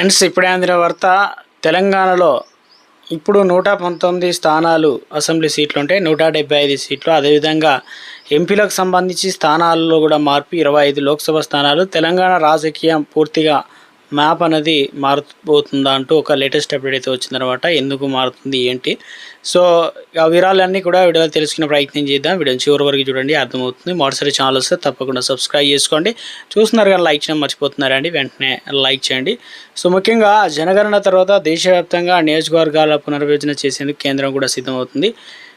Friends ఇప్పుడే అందిన వార్త తెలంగాణలో ఇప్పుడు నూట పంతొమ్మిది స్థానాలు అసెంబ్లీ సీట్లు ఉంటాయి నూట డెబ్బై ఐదు సీట్లు. అదేవిధంగా ఎంపీలకు సంబంధించి స్థానాల్లో కూడా మార్పు ఇరవై ఐదు లోక్సభ స్థానాలు. తెలంగాణ రాజకీయం పూర్తిగా మ్యాప్ అనేది మారిపోతుందా అంటూ ఒక లేటెస్ట్ అప్డేట్ అయితే వచ్చిందనమాట ఎందుకు మారుతుంది ఏంటి? సో ఆ వివరాలన్నీ కూడా వీడియోలో తెలుసుకునే ప్రయత్నం చేద్దాం. వీడియో చివరి వరకు చూడండి అర్థమవుతుంది. మొదటిసారి ఛానల్ వస్తే తప్పకుండా సబ్స్క్రైబ్ చేసుకోండి. చూస్తున్నారు కానీ లైక్ చేయడం మర్చిపోతున్నారండి వెంటనే లైక్ చేయండి. సో ముఖ్యంగా జనగణన తర్వాత దేశవ్యాప్తంగా నియోజకవర్గాల పునర్విభజన చేసేందుకు కేంద్రం కూడా సిద్ధమవుతుంది.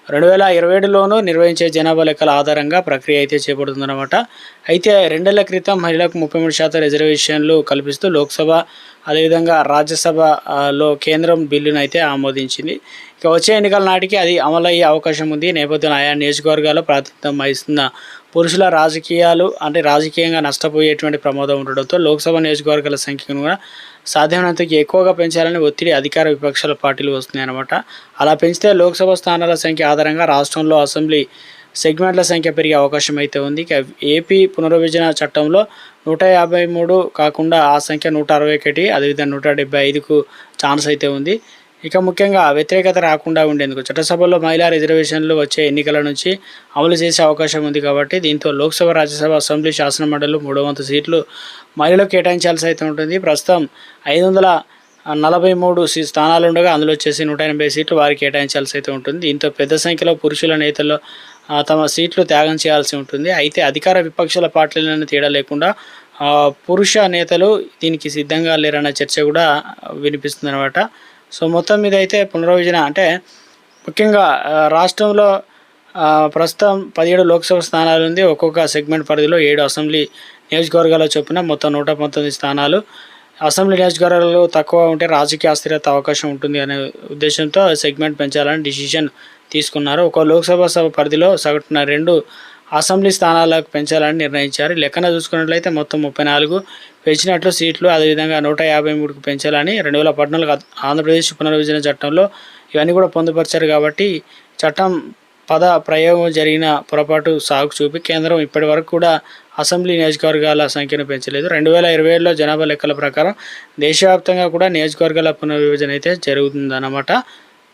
రెండు వేల ఇరవై ఏడులోనూ నిర్వహించే జనాభా లెక్కల ఆధారంగా ప్రక్రియ అయితే చేపడుతుందన్నమాట. అయితే రెండేళ్ళ క్రితం మహిళలకు ముప్పై మూడు శాతం రిజర్వేషన్లు కల్పిస్తూ లోక్సభ అదేవిధంగా రాజ్యసభలో కేంద్రం బిల్లును అయితే ఆమోదించింది. ఇక వచ్చే ఎన్నికల నాటికి అది అమలయ్యే అవకాశం ఉంది. నేపథ్యంలో ఆయా నియోజకవర్గాల్లో ప్రాతినిధ్యం వహిస్తున్న పురుషుల రాజకీయాలు అంటే రాజకీయంగా నష్టపోయేటువంటి ప్రమాదం ఉండడంతో లోక్సభ నియోజకవర్గాల సంఖ్యను కూడా సాధ్యమైనంత ఎక్కువగా పెంచాలని ఒత్తిడి అధికార విపక్షాల పార్టీలు వస్తున్నాయి అన్నమాట అలా పెంచితే లోక్సభ స్థానాల సంఖ్య ఆధారంగా రాష్ట్రంలో అసెంబ్లీ సెగ్మెంట్ల సంఖ్య పెరిగే అవకాశం అయితే ఉంది. ఏపీ పునర్విభజన చట్టంలో నూట యాభై మూడు కాకుండా ఆ సంఖ్య నూట అరవై ఒకటి అదేవిధంగా నూట డెబ్బై ఐదుకు ఛాన్స్ అయితే ఉంది. ఇక ముఖ్యంగా వ్యతిరేకత రాకుండా ఉండేందుకు చట్టసభలో మహిళా రిజర్వేషన్లు వచ్చే ఎన్నికల నుంచి అమలు చేసే అవకాశం ఉంది కాబట్టి దీంతో లోక్సభ రాజ్యసభ అసెంబ్లీ శాసన మండలి మూడో వంతు సీట్లు మహిళలకు కేటాయించాల్సి అయితే ఉంటుంది. ప్రస్తుతం ఐదు వందల నలభై మూడు సీ- స్థానాలు ఉండగా అందులో వచ్చేసి నూట ఎనభై సీట్లు వారికి కేటాయించాల్సి అయితే ఉంటుంది. దీంతో పెద్ద సంఖ్యలో పురుషుల నేతలు తమ సీట్లు త్యాగం చేయాల్సి ఉంటుంది. అయితే అధికార విపక్షాల పార్టీలను తేడా లేకుండా పురుష నేతలు దీనికి సిద్ధంగా లేరన్న చర్చ కూడా వినిపిస్తుంది అనమాట సో మొత్తం మీద అయితే పునర్విజన అంటే ముఖ్యంగా రాష్ట్రంలో ప్రస్తుతం పదిహేడు లోక్సభ స్థానాలు ఉంది. ఒక్కొక్క సెగ్మెంట్ పరిధిలో ఏడు అసెంబ్లీ నియోజకవర్గాల చొప్పున మొత్తం నూట పంతొమ్మిది స్థానాలు. అసెంబ్లీ నియోజకవర్గాలు తక్కువ ఉంటే రాజకీయ అస్థిరత అవకాశం ఉంటుంది అనే ఉద్దేశంతో సెగ్మెంట్ పెంచాలని డిసిషన్ తీసుకున్నారు. ఒక లోక్సభ సభ పరిధిలో సగటున రెండు అసెంబ్లీ స్థానాలకు పెంచాలని నిర్ణయించారు. లెక్కన చూసుకున్నట్లయితే మొత్తం ముప్పై నాలుగు పెంచినట్లు సీట్లు అదేవిధంగా నూట యాభై మూడుకు పెంచాలని రెండు వేల పద్నాలుగు ఆంధ్రప్రదేశ్ పునర్విభజన చట్టంలో ఇవన్నీ కూడా పొందుపరిచారు కాబట్టి చట్టం పద ప్రయోగం జరిగిన పొరపాటు సాగు చూపి కేంద్రం ఇప్పటి వరకు కూడా అసెంబ్లీ నియోజకవర్గాల సంఖ్యను పెంచలేదు. రెండు వేల ఇరవై ఏడులో జనాభా లెక్కల ప్రకారం దేశవ్యాప్తంగా కూడా నియోజకవర్గాల పునర్విభజన అయితే జరుగుతుందన్నమాట.